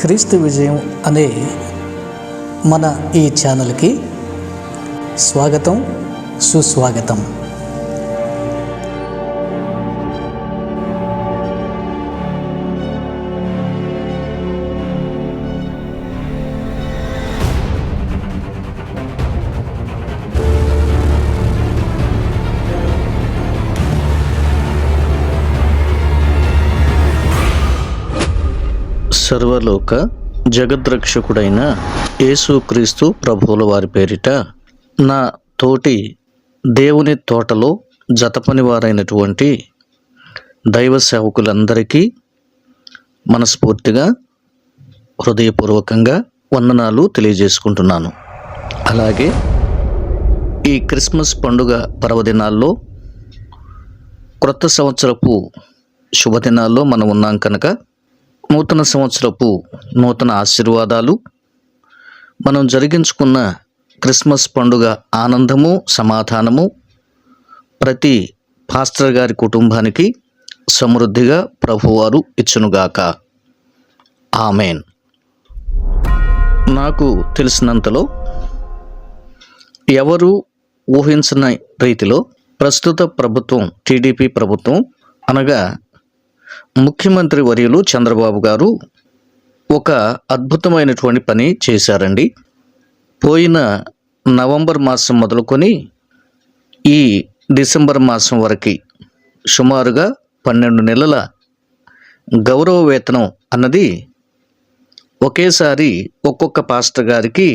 క్రీస్తు విజయం అనే మన ఈ ఛానల్కి స్వాగతం సుస్వాగతం. సర్వలోక జగద్రక్షకుడైన యేసుక్రీస్తు ప్రభువుల వారి పేరిట నా తోటి దేవుని తోటలో జతపని వారైనటువంటి దైవ సేవకులందరికీ మనస్ఫూర్తిగా హృదయపూర్వకంగా వందనాలు తెలియజేసుకుంటున్నాను. అలాగే ఈ క్రిస్మస్ పండుగ పర్వదినాల్లో క్రొత్త సంవత్సరపు శుభదినాల్లో మనం ఉన్నాం కనుక నూతన సంవత్సరపు నూతన ఆశీర్వాదాలు. మనం జరిగించుకున్న క్రిస్మస్ పండుగ ఆనందము సమాధానము ప్రతి పాస్టర్ గారి కుటుంబానికి సమృద్ధిగా ప్రభువారు ఇచ్చునుగాక. ఆమెన్. నాకు తెలిసినంతలో ఎవరు ఊహించిన రీతిలో ప్రస్తుత ప్రభుత్వం టీడీపీ ప్రభుత్వం అనగా ముఖ్యమంత్రి వర్యులు చంద్రబాబు గారు ఒక అద్భుతమైనటువంటి పని చేశారండి. పోయిన నవంబర్ మాసం మొదలుకొని ఈ డిసెంబర్ మాసం వరకు సుమారుగా పన్నెండు నెలల గౌరవ వేతనం అన్నది ఒకేసారి ఒక్కొక్క పాస్టర్ గారికి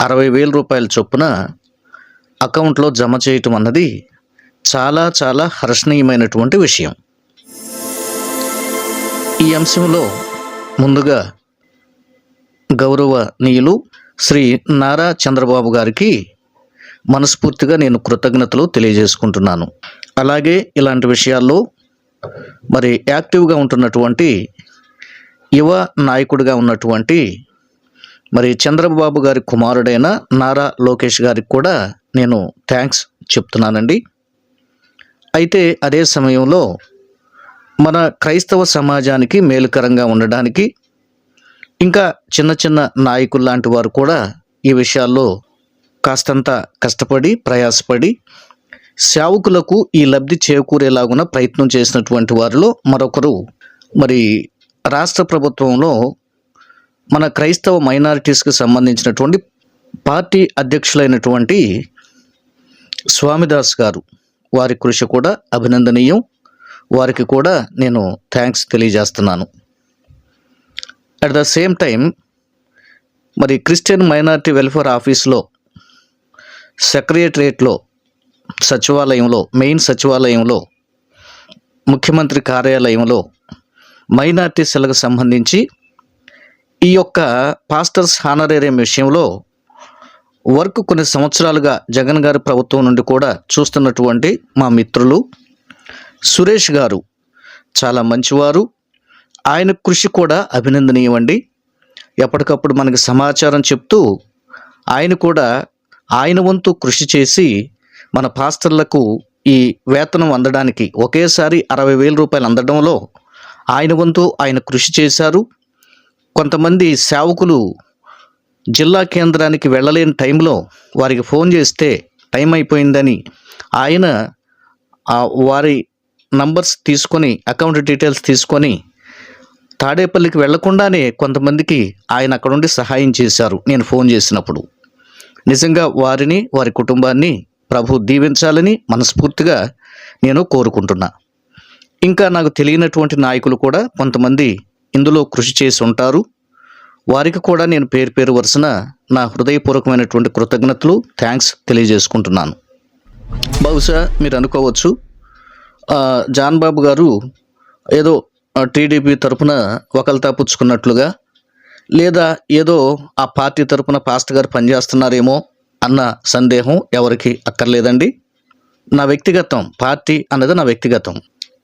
అరవై వేల రూపాయల చొప్పున అకౌంట్లో జమ చేయటం అన్నది చాలా చాలా హర్షణీయమైనటువంటి విషయం. ఈ అంశంలో ముందుగా గౌరవనీయులు శ్రీ నారా చంద్రబాబు గారికి మనస్ఫూర్తిగా నేను కృతజ్ఞతలు తెలియజేసుకుంటున్నాను. అలాగే ఇలాంటి విషయాల్లో మరి యాక్టివ్గా ఉంటున్నటువంటి యువ నాయకుడిగా ఉన్నటువంటి మరి చంద్రబాబు గారి కుమారుడైన నారా లోకేష్ గారికి కూడా నేను థ్యాంక్స్ చెప్తున్నానండి. అయితే అదే సమయంలో మన క్రైస్తవ సమాజానికి మేలుకరంగా ఉండడానికి ఇంకా చిన్న చిన్న నాయకులు లాంటి వారు కూడా ఈ విషయాల్లో కాస్తంత కష్టపడి ప్రయాసపడి సేవకులకు ఈ లబ్ధి చేకూరేలాగున ప్రయత్నం చేసినటువంటి వారిలో మరొకరు. మరి రాష్ట్ర ప్రభుత్వంలో మన క్రైస్తవ మైనారిటీస్కి సంబంధించినటువంటి పార్టీ అధ్యక్షులైనటువంటి స్వామిదాస్ గారు వారి కృషి కూడా అభినందనీయం. వారికి కూడా నేను థ్యాంక్స్ తెలియజేస్తున్నాను. అట్ ద సేమ్ టైం మరి క్రిస్టియన్ మైనారిటీ వెల్ఫేర్ ఆఫీస్లో సెక్రటరియట్లో సచివాలయంలో మెయిన్ సచివాలయంలో ముఖ్యమంత్రి కార్యాలయంలో మైనార్టీ సెలకు సంబంధించి ఈ యొక్క పాస్టర్స్ హానరేరియం విషయంలో వర్క్ కొన్ని సంవత్సరాలుగా జగన్ గారి ప్రభుత్వం నుండి కూడా చూస్తున్నటువంటి మా మిత్రులు సురేష్ గారు. చాలా మంచివారు. ఆయన కృషి కూడా అభినందనీయమండి. ఎప్పటికప్పుడు మనకి సమాచారం చెప్తూ ఆయన కూడా ఆయన వంతు కృషి చేసి మన పాస్టర్లకు ఈ వేతనం అందడానికి ఒకేసారి అరవై వేల రూపాయలు అందడంలో ఆయన వంతు ఆయన కృషి చేశారు. కొంతమంది సేవకులు జిల్లా కేంద్రానికి వెళ్ళలేని టైంలో వారికి ఫోన్ చేస్తే టైం అయిపోయిందని ఆయన వారి నంబర్స్ తీసుకొని అకౌంట్ డీటెయిల్స్ తీసుకొని తాడేపల్లికి వెళ్ళకుండానే కొంతమందికి ఆయన అక్కడ ఉండి సహాయం చేశారు. నేను ఫోన్ చేసినప్పుడు. నిజంగా వారిని వారి కుటుంబాన్ని ప్రభు దీవించాలని మనస్ఫూర్తిగా నేను కోరుకుంటున్నా. ఇంకా నాకు తెలియనటువంటి నాయకులు కూడా కొంతమంది ఇందులో కృషి చేసి ఉంటారు. వారికి కూడా నేను పేరు పేరు వరుసన నా హృదయపూర్వకమైనటువంటి కృతజ్ఞతలు థ్యాంక్స్ తెలియజేసుకుంటున్నాను. బహుశా మీరు అనుకోవచ్చు జాన్ బాబు గారు ఏదో టీడీపీ తరపున ఒకల్తా పుచ్చుకున్నట్లుగా లేదా ఏదో ఆ పార్టీ తరపున పాస్టర్ గారు పనిచేస్తున్నారేమో అన్న సందేహం ఎవరికి అక్కర్లేదండి. నా వ్యక్తిగతం పార్టీ అన్నది నా వ్యక్తిగతం.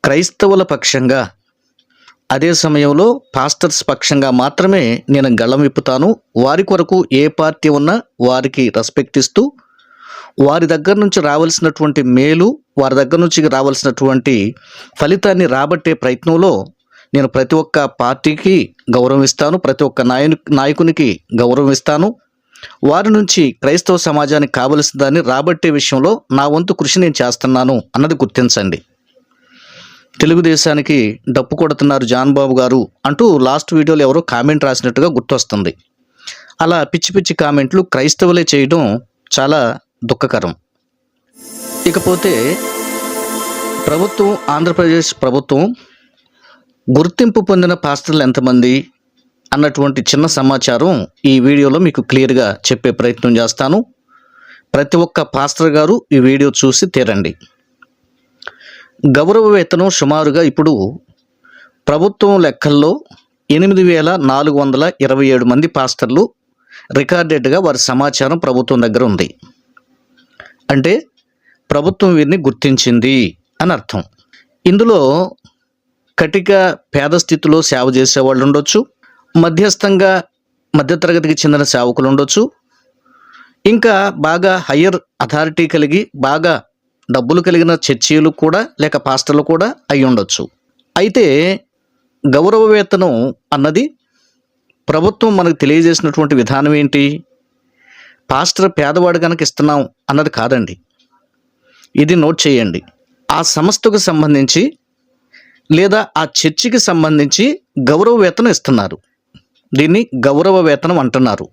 క్రైస్తవుల పక్షంగా అదే సమయంలో పాస్టర్స్ పక్షంగా మాత్రమే నేను గళం విప్పుతాను. వారి కొరకు ఏ పార్టీ ఉన్నా వారికి రెస్పెక్ట్ ఇస్తూ వారి దగ్గర నుంచి రావాల్సినటువంటి మేలు వారి దగ్గర నుంచి రావాల్సినటువంటి ఫలితాన్ని రాబట్టే ప్రయత్నంలో నేను ప్రతి ఒక్క పార్టీకి గౌరవిస్తాను ప్రతి ఒక్క నాయను నాయకునికి గౌరవం ఇస్తాను వారి నుంచి క్రైస్తవ సమాజానికి కావలసిన దాన్ని రాబట్టే విషయంలో నా వంతు కృషి నేను చేస్తున్నాను అన్నది గుర్తించండి. తెలుగుదేశానికి డప్పు కొడుతున్నారు జాన్ బాబు గారు అంటూ లాస్ట్ వీడియోలో ఎవరో కామెంట్ రాసినట్టుగా గుర్తొస్తుంది. అలా పిచ్చి పిచ్చి కామెంట్లు క్రైస్తవులే చేయడం చాలా దుఃఖకరం. ఇకపోతే ప్రభుత్వం ఆంధ్రప్రదేశ్ ప్రభుత్వం గుర్తింపు పొందిన పాస్టర్లు ఎంతమంది అన్నటువంటి చిన్న సమాచారం ఈ వీడియోలో మీకు క్లియర్గా చెప్పే ప్రయత్నం చేస్తాను. ప్రతి ఒక్క పాస్టర్ గారు ఈ వీడియో చూసి తీరండి. గౌరవ వేతనం సుమారుగా ఇప్పుడు ప్రభుత్వం లెక్కల్లో ఎనిమిది వేల నాలుగు వందల ఇరవై ఏడు మంది పాస్టర్లు రికార్డెడ్గా వారి సమాచారం ప్రభుత్వం దగ్గర ఉంది. అంటే ప్రభుత్వం వీరిని గుర్తించింది అని అర్థం. ఇందులో కటిక పేద స్థితిలో సేవ చేసే వాళ్ళు ఉండొచ్చు మధ్యస్థంగా మధ్యతరగతికి చెందిన సేవకులు ఉండొచ్చు ఇంకా బాగా హయ్యర్ అథారిటీ కలిగి బాగా డబ్బులు కలిగిన చర్చీలు కూడా లేక పాస్టర్లు కూడా అయి ఉండొచ్చు. అయితే గౌరవ వేతనం అన్నది ప్రభుత్వం మనకు తెలియజేసినటువంటి విధానం ఏంటి? పాస్టర్ పేదవాడు కనుక ఇస్తున్నాం అన్నది కాదండి. ఇది నోట్ చేయండి. ఆ సంస్థకు సంబంధించి లేదా ఆ చర్చికి సంబంధించి గౌరవ వేతనం ఇస్తున్నారు. దీన్ని గౌరవ వేతనం అంటున్నారు.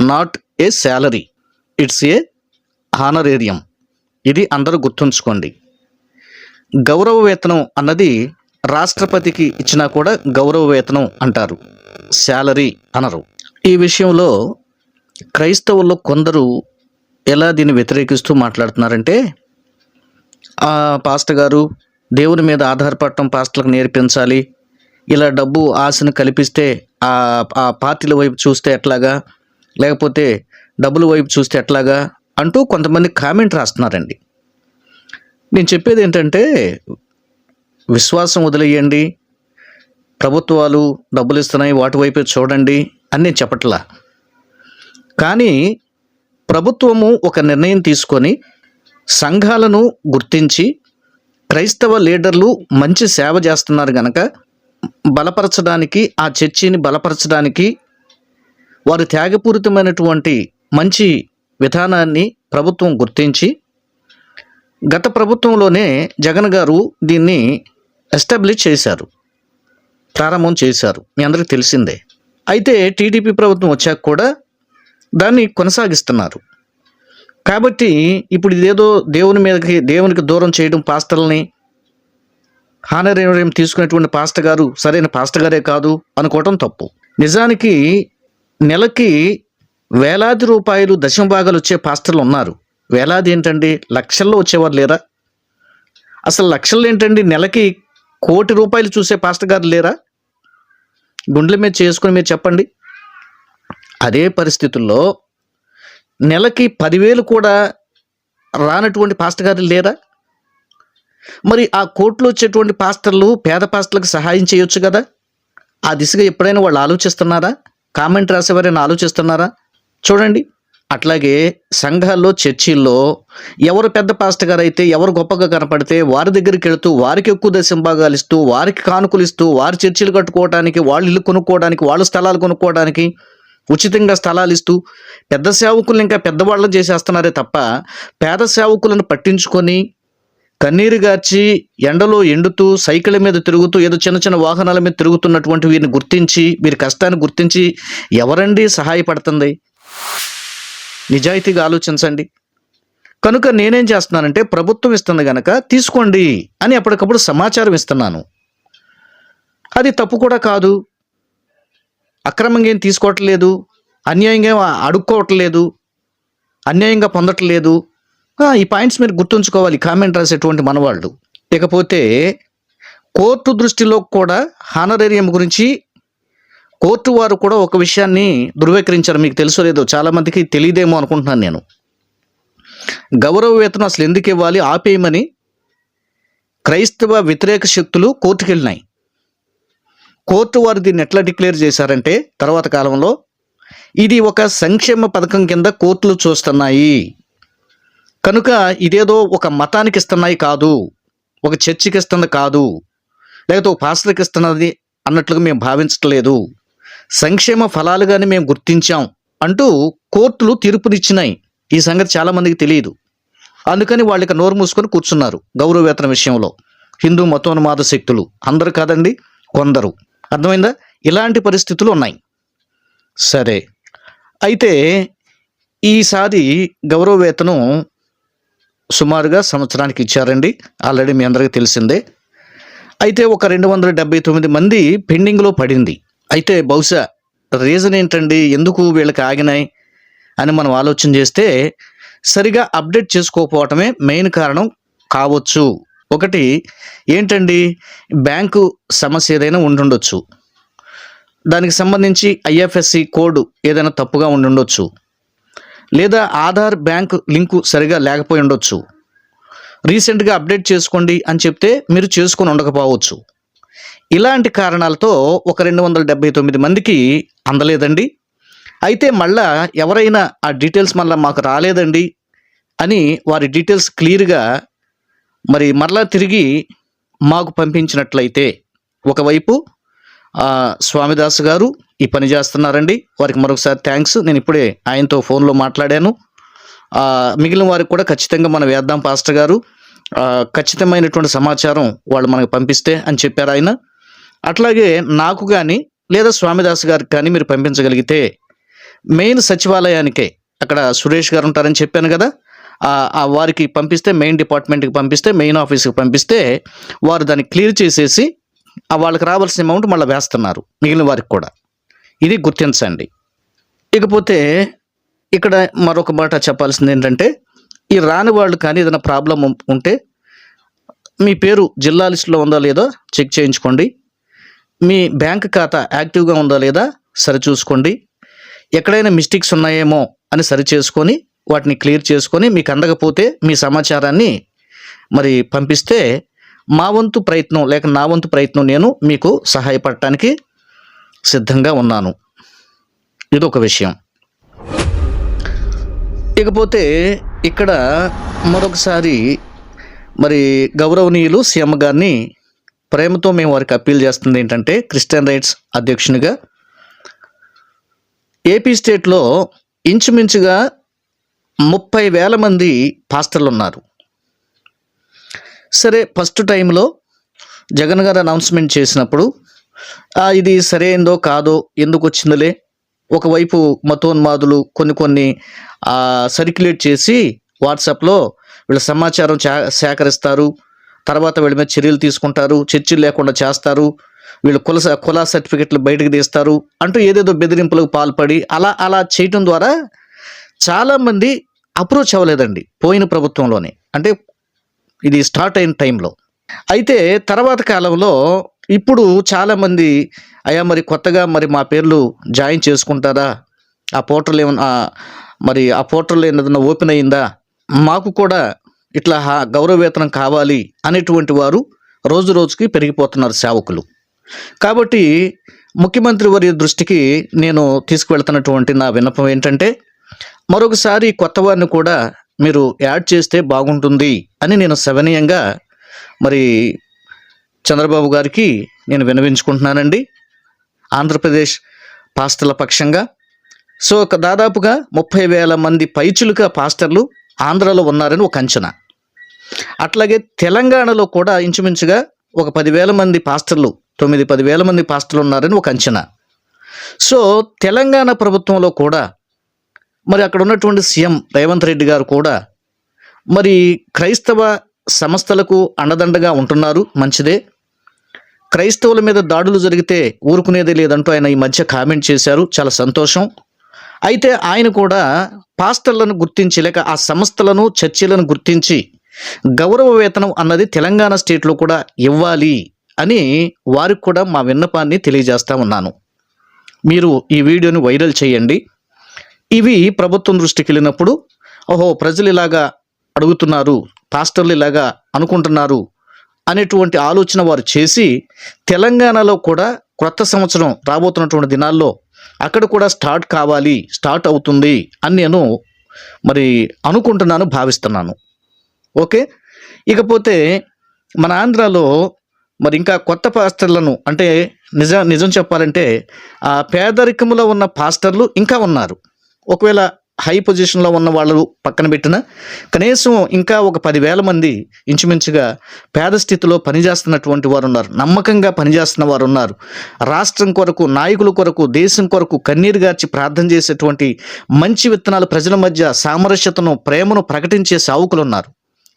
Not a salary it's a honorarium ఇది అందరూ గుర్తుంచుకోండి. గౌరవ వేతనం అన్నది రాష్ట్రపతికి ఇచ్చినా కూడా గౌరవ వేతనం అంటారు. శాలరీ అనరు. ఈ విషయంలో క్రైస్తవుల్లో కొందరు ఎలా దీన్ని వ్యతిరేకిస్తూ మాట్లాడుతున్నారంటే "ఆ, పాస్టర్ గారు దేవుని మీద ఆధారపడటం పాస్టర్లకు నేర్పించాలి ఇలా డబ్బు ఆశను కల్పిస్తే ఆ ఆ పార్టీల వైపు చూస్తే ఎట్లాగా లేకపోతే డబ్బుల వైపు చూస్తే ఎట్లాగా అంటూ కొంతమంది కామెంట్ రాస్తున్నారండి. నేను చెప్పేది ఏంటంటే విశ్వాసం వదిలేయండి ప్రభుత్వాలు డబ్బులు ఇస్తున్నాయి వాటి వైపే చూడండి అని నేను చెప్పట్లా. కానీ ప్రభుత్వము ఒక నిర్ణయం తీసుకొని సంఘాలను గుర్తించి క్రైస్తవ లీడర్లు మంచి సేవ చేస్తున్నారు గనక బలపరచడానికి ఆ చర్చిని బలపరచడానికి వారు త్యాగపూరితమైనటువంటి మంచి విధానాన్ని ప్రభుత్వం గుర్తించి గత ప్రభుత్వంలోనే జగన్ గారు దీన్ని ఎస్టాబ్లిష్ చేశారు ప్రారంభం చేశారు. మీ అందరికీ తెలిసిందే. అయితే టీడీపీ ప్రభుత్వం వచ్చాక కూడా దాన్ని కొనసాగిస్తున్నారు. కాబట్టి ఇప్పుడు ఇదేదో దేవుని మీదకి దేవునికి దూరం చేయడం పాస్టర్లని హానరేయం తీసుకునేటువంటి పాస్టర్ గారు సరైన పాస్టర్ గారే కాదు అనుకోవటం తప్పు. నిజానికి నెలకి వేలాది రూపాయలు దశమ భాగాలు వచ్చే పాస్టర్లు ఉన్నారు. వేలాది ఏంటండి? లక్షల్లో వచ్చేవారు లేరా? అసలు లక్షల్లో ఏంటండి? నెలకి కోటి రూపాయలు చూసే పాస్టర్ గారు లేరా? గుండెల మీద చేసుకుని మీరు చెప్పండి. అదే పరిస్థితుల్లో నెలకి పదివేలు కూడా రానటువంటి పాస్టర్ గారు లేరా మరి ఆ కోట్లు వచ్చేటువంటి పాస్టర్లు పేద పాస్టర్లకు సహాయం చేయొచ్చు కదా? ఆ దిశగా ఎప్పుడైనా వాళ్ళు ఆలోచిస్తున్నారా? కామెంట్ రాసేవారైనా ఆలోచిస్తున్నారా? చూడండి. అట్లాగే సంఘాల్లో చర్చిల్లో ఎవరు పెద్ద పాస్టర్ గారు అయితే ఎవరు గొప్పగా కనపడితే వారి దగ్గరికి వెళుతూ వారికి ఎక్కువ దశంభాగాలు ఇస్తూ వారికి కానుకలు ఇస్తూ వారి చర్చిలు కట్టుకోవడానికి వాళ్ళు ఇల్లు కొనుక్కోవడానికి వాళ్ళు స్థలాలు కొనుక్కోవడానికి ఉచితంగా స్థలాలు ఇస్తూ పెద్ద సేవకులను ఇంకా పెద్దవాళ్ళని చేసేస్తున్నారే తప్ప పేద సేవకులను పట్టించుకొని కన్నీరు గార్చి ఎండలో ఎండుతూ సైకిళ్ళ మీద తిరుగుతూ ఏదో చిన్న చిన్న వాహనాల మీద తిరుగుతున్నటువంటి వీరిని గుర్తించి వీరి కష్టాన్ని గుర్తించి ఎవరండి సహాయపడుతుంది? నిజాయితీగా ఆలోచించండి. కనుక నేనేం చేస్తున్నానంటే ప్రభుత్వం ఇస్తుంది గనక తీసుకోండి అని ఎప్పటికప్పుడు సమాచారం ఇస్తున్నాను. అది తప్పు కూడా కాదు. అక్రమంగా ఏం తీసుకోవట్లేదు అన్యాయంగా ఏం అడుక్కోవట్లేదు అన్యాయంగా పొందట్లేదు. ఈ పాయింట్స్ మీరు గుర్తుంచుకోవాలి కామెంట్ రాసేటువంటి మనవాళ్ళు. ఇకపోతే కోర్టు దృష్టిలో కూడా హానరేరియం గురించి కోర్టు వారు కూడా ఒక విషయాన్ని ధృవీకరించారు. మీకు తెలుసో లేదో చాలామందికి తెలియదేమో అనుకుంటున్నాను నేను. గౌరవ వేతనం అసలు ఎందుకు ఇవ్వాలి ఆపేయమని క్రైస్తవ వ్యతిరేక శక్తులు కోర్టుకెళ్ళినాయి. కోర్టు వారు దీన్ని ఎట్లా డిక్లేర్ చేశారంటే తర్వాత కాలంలో ఇది ఒక సంక్షేమ పథకం కింద కోర్టులు చూస్తున్నాయి. కనుక ఇదేదో ఒక మతానికి ఇస్తున్నాయి కాదు ఒక చర్చికి ఇస్తుంది కాదు లేకపోతే ఒక పాస్టర్కి ఇస్తున్నది అన్నట్లుగా మేము భావించట్లేదు. సంక్షేమ ఫలాలుగానే మేము గుర్తించాం అంటూ కోర్టులు తీర్పునిచ్చినాయి ఈ సంగతి చాలామందికి తెలియదు. అందుకని వాళ్ళకి నోరు మూసుకొని కూర్చున్నారు గౌరవవేతన విషయంలో. హిందూ మతోన్మాద శక్తులు అందరు కాదండి కొందరు. అర్థమైందా? ఇలాంటి పరిస్థితులు ఉన్నాయి. సరే. అయితే ఈసారి గౌరవవేతనం సుమారుగా సంవత్సరానికి ఇచ్చారండి. ఆల్రెడీ మీ అందరికీ తెలిసిందే. అయితే ఒక రెండు వందల డెబ్బై తొమ్మిది మంది పెండింగ్లో పడింది. అయితే బహుశా రీజన్ ఏంటండి? ఎందుకు వీళ్ళకి ఆగినాయి? అని మనం ఆలోచన చేస్తే సరిగా అప్డేట్ చేసుకోకపోవటమే మెయిన్ కారణం కావచ్చు. ఒకటి ఏంటండి? బ్యాంకు సమస్య ఏదైనా ఉండుండొచ్చు. దానికి సంబంధించి ఐఎఫ్ఎస్సి కోడ్ ఏదైనా తప్పుగా ఉండుండొచ్చు. లేదా ఆధార్ బ్యాంక్ లింకు సరిగా లేకపోయి ఉండొచ్చు. రీసెంట్గా అప్డేట్ చేసుకోండి అని చెప్తే మీరు చేసుకొని ఉండకపోవచ్చు. ఇలాంటి కారణాలతో ఒక రెండు వందల డెబ్బై తొమ్మిది మందికి అందలేదండి. అయితే మళ్ళా ఎవరైనా ఆ డీటెయిల్స్ మళ్ళీ మాకు రాలేదండి అని వారి డీటెయిల్స్ క్లియర్గా మరి మరలా తిరిగి మాకు పంపించినట్లయితే ఒకవైపు స్వామిదాస్ గారు ఈ పని చేస్తున్నారండి. వారికి మరొకసారి థ్యాంక్స్. నేను ఇప్పుడే ఆయనతో ఫోన్లో మాట్లాడాను. మిగిలిన వారికి కూడా ఖచ్చితంగా మనం వేద్దాం పాస్టర్ గారు. ఖచ్చితమైనటువంటి సమాచారం వాళ్ళు మనకు పంపిస్తే అని చెప్పారు ఆయన. అట్లాగే నాకు కానీ లేదా స్వామిదాస్ గారికి కానీ మీరు పంపించగలిగితే మెయిన్ సచివాలయానికే అక్కడ సురేష్ గారు ఉంటారని చెప్పాను కదా. వారికి పంపిస్తే మెయిన్ డిపార్ట్మెంట్కి పంపిస్తే మెయిన్ ఆఫీస్కి పంపిస్తే వారు దాన్ని క్లియర్ చేసేసి వాళ్ళకి రావాల్సిన అమౌంట్ మళ్ళీ వేస్తున్నారు మిగిలిన వారికి కూడా. ఇది గుర్తించండి. ఇకపోతే ఇక్కడ మరొక మాట చెప్పాల్సింది ఏంటంటే ఈ రాని వాళ్ళు కానీ ఏదైనా ప్రాబ్లం ఉంటే మీ పేరు జిల్లా లిస్టులో ఉందా లేదా చెక్ చేయించుకోండి. మీ బ్యాంక్ ఖాతా యాక్టివ్గా ఉందా లేదా సరిచూసుకోండి ఎక్కడైనా మిస్టేక్స్ ఉన్నాయేమో అని సరిచేసుకొని వాటిని క్లియర్ చేసుకొని మీకు అందకపోతే మీ సమాచారాన్ని మరి పంపిస్తే మా వంతు ప్రయత్నం లేక నా వంతు ప్రయత్నం నేను మీకు సహాయపడటానికి సిద్ధంగా ఉన్నాను. ఇది ఒక విషయం. ఇకపోతే ఇక్కడ మరొకసారి మరి గౌరవనీయులు సీఎం గారిని ప్రేమతో మేము వారికి అప్పీల్ చేస్తుంది ఏంటంటే క్రిస్టియన్ రైట్స్ అధ్యక్షునిగా ఏపీ స్టేట్లో ఇంచుమించుగా ముప్పై వేల మంది పాస్టర్లు ఉన్నారు సరే ఫస్ట్ టైంలో జగన్ గారు అనౌన్స్మెంట్ చేసినప్పుడు ఇది సరైందో కాదో ఎందుకు వచ్చిందిలే? ఒకవైపు మతోన్మాదులు కొన్ని కొన్ని సర్క్యులేట్ చేసి వాట్సాప్లో వీళ్ళ సమాచారం సేకరిస్తారు. తర్వాత వీళ్ళ మీద చర్యలు తీసుకుంటారు. చర్చలు లేకుండా చేస్తారు. వీళ్ళు కుల స- కుల సర్టిఫికెట్లు బయటకు తీస్తారు. అంటూ ఏదేదో బెదిరింపులకు పాల్పడి అలా అలా చేయటం ద్వారా చాలామంది అప్రోచ్ అవ్వలేదండి పోయిన ప్రభుత్వంలోనే. అంటే ఇది స్టార్ట్ అయిన టైంలో. అయితే తర్వాత కాలంలో ఇప్పుడు చాలామంది అయ్యా మరి కొత్తగా మరి మా పేర్లు జాయిన్ చేసుకుంటారా? ఆ పోర్టల్ ఏమన్నా మరి ఆ పోర్టల్ ఏదన్నా ఓపెన్ అయిందా? మాకు కూడా ఇట్లా హా- కావాలి అనేటువంటి వారు రోజు రోజుకి పెరిగిపోతున్నారు సేవకులు. కాబట్టి ముఖ్యమంత్రి వారి దృష్టికి నేను తీసుకువెళ్తున్నటువంటి నా విన్నపం ఏంటంటే మరొకసారి కొత్త వారిని కూడా మీరు యాడ్ చేస్తే బాగుంటుంది అని నేను సవనీయంగా మరి చంద్రబాబు గారికి నేను వినవించుకుంటున్నానండి. ఆంధ్రప్రదేశ్ పాస్టర్ల పక్షంగా. సో ఒక దాదాపుగా ముప్పై వేల మంది పైచులుగా పాస్టర్లు ఆంధ్రాలో ఉన్నారని ఒక అంచనా. అట్లాగే తెలంగాణలో కూడా ఇంచుమించుగా ఒక పదివేల మంది పాస్టర్లు తొమ్మిది పదివేల మంది పాస్టర్లు ఉన్నారని ఒక అంచనా. సో తెలంగాణ ప్రభుత్వంలో కూడా మరి అక్కడ ఉన్నటువంటి సీఎం రేవంత్ రెడ్డి గారు కూడా మరి క్రైస్తవ సంస్థలకు అండదండగా ఉంటున్నారు మంచిదే. క్రైస్తవుల మీద దాడులు జరిగితే ఊరుకునేదే లేదంటూ ఆయన ఈ మధ్య కామెంట్ చేశారు చాలా సంతోషం. అయితే ఆయన కూడా పాస్టర్లను గుర్తించి లేక ఆ సంస్థలను చర్చిలను గుర్తించి గౌరవ వేతనం అన్నది తెలంగాణ స్టేట్లో కూడా ఇవ్వాలి అని వారికి కూడా మా విన్నపాన్ని తెలియజేస్తా ఉన్నాను. మీరు ఈ వీడియోని వైరల్ చేయండి. ఇవి ప్రభుత్వం దృష్టికి వెళ్ళినప్పుడు ఓహో ప్రజలు ఇలాగా అడుగుతున్నారు పాస్టర్లు ఇలాగా అనుకుంటున్నారు అనేటువంటి ఆలోచన వారు చేసి తెలంగాణలో కూడా క్రొత్త సంవత్సరం రాబోతున్నటువంటి దినాల్లో అక్కడ కూడా స్టార్ట్ కావాలి స్టార్ట్ అవుతుంది అని నేను మరి అనుకుంటున్నాను భావిస్తున్నాను. ఓకే? ఇకపోతే మన ఆంధ్రాలో మరి ఇంకా కొత్త పాస్టర్లను అంటే నిజ నిజం చెప్పాలంటే ఆ పేదరికంలో ఉన్న పాస్టర్లు ఇంకా ఉన్నారు. ఒకవేళ హై పొజిషన్లో ఉన్న వాళ్ళు పక్కన పెట్టిన కనీసం ఇంకా ఒక పదివేల మంది ఇంచుమించుగా పేద స్థితిలో పనిచేస్తున్నటువంటి వారు ఉన్నారు. నమ్మకంగా పనిచేస్తున్న వారు ఉన్నారు. రాష్ట్రం కొరకు నాయకుల కొరకు దేశం కొరకు కన్నీరు గార్చి ప్రార్థన చేసేటువంటి మంచి విత్తనాలు ప్రజల మధ్య సామరస్యతను ప్రేమను ప్రకటించే సావుకులు ఉన్నారు.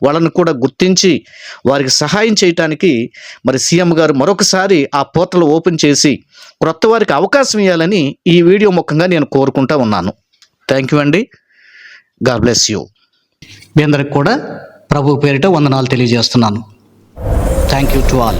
వాళ్ళని కూడా గుర్తించి వారికి సహాయం చేయటానికి మరి సీఎం గారు మరొకసారి ఆ పోర్టల్ ఓపెన్ చేసి క్రొత్త వారికి అవకాశం ఇవ్వాలని ఈ వీడియో ముఖంగా నేను కోరుకుంటా ఉన్నాను. థ్యాంక్ యూ అండి గాడ్ బ్లెస్ యూ మీ అందరికి కూడా ప్రభు పేరిట వందనాలు తెలియజేస్తున్నాను. Thank you to all